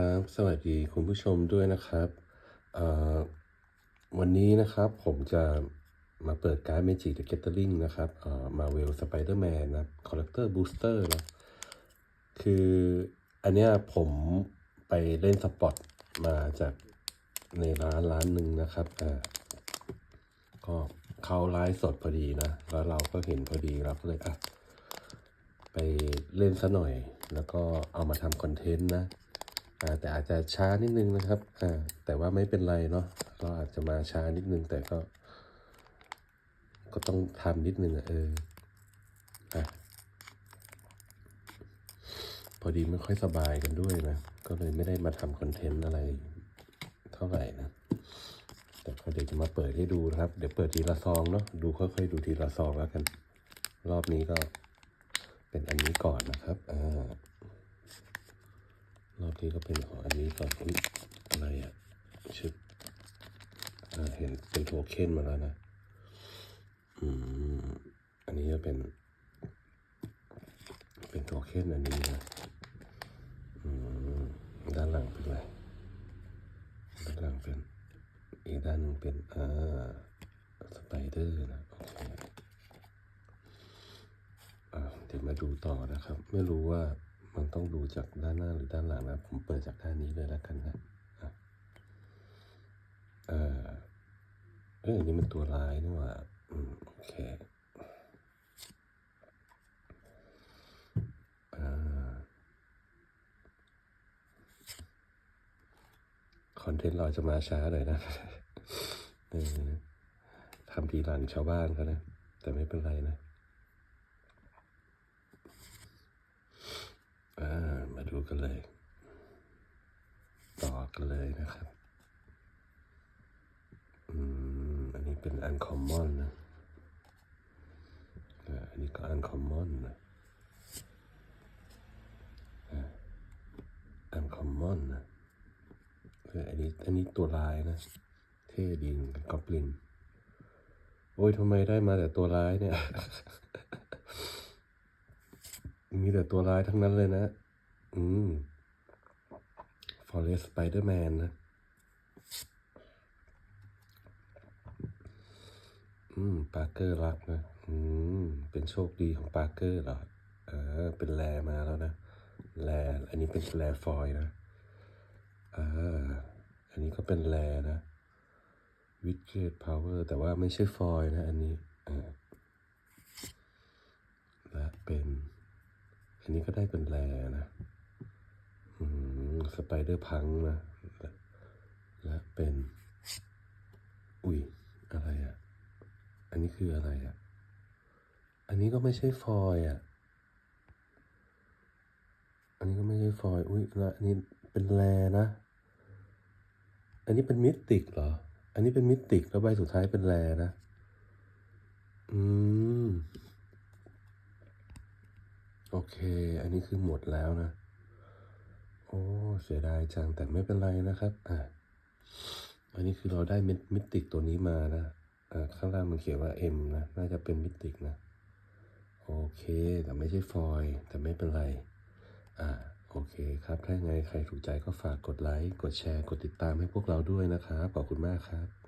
ครับ สวัสดีคุณผู้ชมด้วยนะครับ วันนี้นะครับผมจะมาเปิดการ์ด Magic the Gathering นะครับเอ่อ Marvel Spider-Man นะ Collector Booster นะคืออันเนี้ยผมไปเล่นสปอตมาจากในร้านร้านหนึ่งนะครับอ่าก็เข้าไลฟ์สดพอดีนะ แล้วเราก็เห็นพอดีเราก็เลยอะไปเล่นซะหน่อย แล้วก็เอามาทำคอนเทนต์นะ แต่อาจจะช้านิดนึงนะครับแต่ว่าไม่เป็นไรเนาะเราอาจจะมาช้านิดนึง แต่ก็ ก็ต้องทำนิดนึงอะเอออะพอดีไม่ค่อยสบายกันด้วยนะ ก็เลยไม่ได้มาทำคอนเทนต์อะไรเท่าไหร่นะแต่ก็เดี๋ยวจะมาเปิดให้ดูนะครับ เดี๋ยวเปิดทีละซองเนาะดูค่อยๆดูทีละซองแล้วกัน รอบนี้ก็เป็นอันนี้ก่อนนะครับอ่า รอบนี้ก็เป็นของอันนี้ก่อนอุ๊ยอะไรอะชุดอ่าเห็นเป็นโทเค็นมาแล้วนะ อืม อันนี้จะเป็น เป็นโทเค็นอันนี้นะ อืม ด้านหลังเป็นอะไร ด้านหลังเป็น อีกด้านหนึ่งเป็น อ่า สไปเดอร์นะ โอเคอ่าเดี๋ยวมาดูต่อนะครับ ไม่รู้ว่า มันต้องดูจากด้านหน้าหรือด้านหลังนะ ผมเปิดจากด้านนี้เลยแล้วกันนะเออเอ้ยอันนี่มันตัวร้ายนี่หว่า อืม โอเคอ่าคอนเทนต์เราจะมาช้าหน่อยนะเออทำทีหลังชาวบ้านเขานะ แต่ไม่เป็นไรนะ อ่ามาดู กันเลย ต่อกันเลยนะครับ อืม อันนี้เป็นอันคอมมอนนะอันนี้ก็อันคอมมอนนะอันคอมมอนนะอออันนี้อันนี้ตัวร้ายนะ เท่ดีเหมือนกันกอบลิน โอ้ยทำไมได้มาแต่ตัวร้ายเนี่ย มีแต่ตัวร้ายทั้งนั้นเลยนะ อืม Forest Spider-Man นะ อืม ปาร์เกอร์รักนะ อืม เป็นโชคดีของปาร์เกอร์เหรอเออเป็นแลมาแล้วนะ แล อันนี้เป็นแลฟอยนะอ่าอันนี้ก็เป็นแลนะวิดเกตพาวเวอร์แต่ว่าไม่ใช่ฟอยนะ อันนี้อ่าและเป็น อันนี้ก็ได้เป็นแลนะ สไปเดอร์พังนะ และเป็น อุ้ย อะไรอะ อันนี้คืออะไรอะ อันนี้ก็ไม่ใช่ฟอยล์อะ อันนี้ก็ไม่ใช่ฟอย อุ้ยและอันนี้เป็นแลนะ อันนี้เป็นมิติกเหรอ อันนี้เป็นมิติกแล้วใบสุดท้ายเป็นแลนะ อืม โอเค อันนี้คือหมดแล้วนะ เสียดายจังแต่ไม่เป็นไรนะครับ อ่าอันนี้คือเราได้มิมิติกตัวนี้มานะอ่าข้างล่างมันเขียนว่า M นะ น่าจะเป็นมิติกนะ โอเค แต่ไม่ใช่ฟอยล์แต่ไม่เป็นไร อ่า โอเคครับ ถ้าไงใครถูกใจก็ฝากกดไลค์ กดแชร์ กดติดตามให้พวกเราด้วยนะครับ ขอบคุณมากครับ